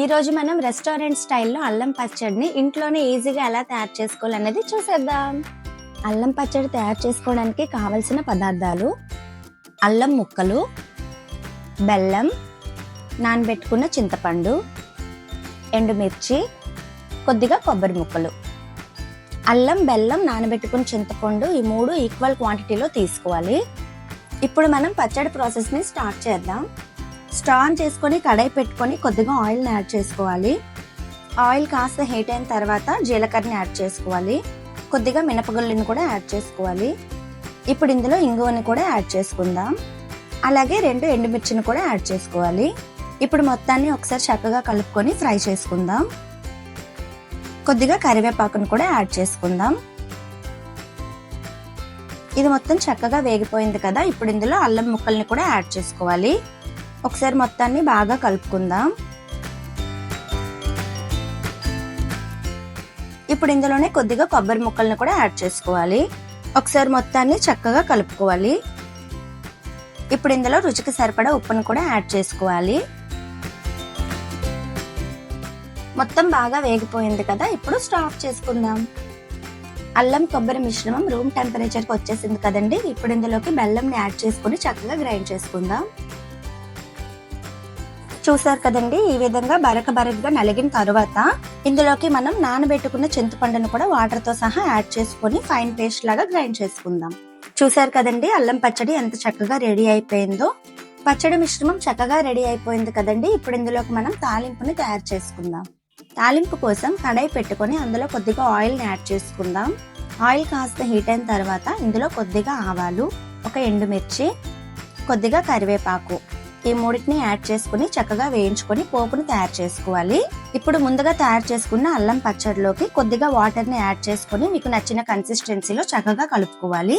ఈరోజు మనం రెస్టారెంట్ స్టైల్లో అల్లం పచ్చడిని ఇంట్లోనే ఈజీగా ఎలా తయారు చేసుకోవాలనేది చూసేద్దాం. అల్లం పచ్చడి తయారు చేసుకోవడానికి కావలసిన పదార్థాలు అల్లం ముక్కలు బెల్లం నానబెట్టుకున్న చింతపండు ఎండుమిర్చి కొద్దిగా కొబ్బరి ముక్కలు. అల్లం బెల్లం నానబెట్టుకున్న చింతపండు ఈ మూడు ఈక్వల్ క్వాంటిటీలో తీసుకోవాలి. ఇప్పుడు మనం పచ్చడి ప్రాసెస్ని స్టార్ట్ చేద్దాం. స్టవ్ ఆన్ చేసుకొని కడాయి పెట్టుకొని కొద్దిగా ఆయిల్ని యాడ్ చేసుకోవాలి. ఆయిల్ కాస్త హీట్ అయిన తర్వాత జీలకర్రని యాడ్ చేసుకోవాలి. కొద్దిగా మినపగుళ్ళని కూడా యాడ్ చేసుకోవాలి. ఇప్పుడు ఇందులో ఇంగువని కూడా యాడ్ చేసుకుందాం. అలాగే రెండు ఎండుమిర్చిని కూడా యాడ్ చేసుకోవాలి. ఇప్పుడు మొత్తాన్ని ఒకసారి చక్కగా కలుపుకొని ఫ్రై చేసుకుందాం. కొద్దిగా కరివేపాకును కూడా యాడ్ చేసుకుందాం. ఇది మొత్తం చక్కగా వేగిపోయింది కదా ఇప్పుడు ఇందులో అల్లం ముక్కల్ని కూడా యాడ్ చేసుకోవాలి. ఒకసారి మొత్తాన్ని బాగా కలుపుకుందాం. ఇప్పుడు ఇందులోనే కొద్దిగా కొబ్బరి ముక్కల్ని కూడా యాడ్ చేసుకోవాలి. ఒకసారి మొత్తాన్ని చక్కగా కలుపుకోవాలి. ఇప్పుడు ఇందులో రుచికి సరిపడా ఉప్పును కూడా యాడ్ చేసుకోవాలి. మొత్తం బాగా వేగిపోయింది కదా ఇప్పుడు స్టాప్ చేసుకుందాం. అల్లం కొబ్బరి మిశ్రమం రూమ్ టెంపరేచర్కి వచ్చేసింది కదండి ఇప్పుడు ఇందులోకి బెల్లంని యాడ్ చేసుకుని చక్కగా గ్రైండ్ చేసుకుందాం. చూసారు కదండి ఈ విధంగా బరక బరకగా నలిగిన తర్వాత ఇందులోకి మనం నానబెట్టుకున్న చింతపండును కూడా వాటర్తో సహా యాడ్ చేసుకొని ఫైన్ పేస్ట్ లాగా గ్రైండ్ చేసుకుందాం. చూసారు కదండి అల్లం పచ్చడి ఎంత చక్కగా రెడీ అయిపోయిందో. పచ్చడి మిశ్రమం చక్కగా రెడీ అయిపోయింది కదండి ఇప్పుడు ఇందులోకి మనం తాలింపుని తయారు చేసుకుందాం. తాలింపు కోసం కడాయి పెట్టుకొని అందులో కొద్దిగా ఆయిల్ని యాడ్ చేసుకుందాం. ఆయిల్ కాస్త హీట్ అయిన తర్వాత ఇందులో కొద్దిగా ఆవాలు ఒక ఎండుమిర్చి కొద్దిగా కరివేపాకు ఈ మూడింటిని యాడ్ చేసుకుని చక్కగా వేయించుకొని పోపుని తయారు చేసుకోవాలి. ఇప్పుడు ముందుగా తయారు చేసుకున్న అల్లం పచ్చడిలోకి కొద్దిగా వాటర్ని యాడ్ చేసుకుని మీకు నచ్చిన కన్సిస్టెన్సీలో చక్కగా కలుపుకోవాలి.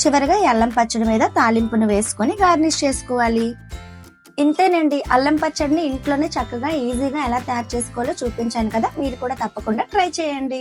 చివరిగా ఈ అల్లం పచ్చడి మీద తాలింపును వేసుకొని గార్నిష్ చేసుకోవాలి. ఇంతేనండి అల్లం పచ్చడిని ఇంట్లోనే చక్కగా ఈజీగా ఎలా తయారు చేసుకోవాలో చూపించాను కదా మీరు కూడా తప్పకుండా ట్రై చేయండి.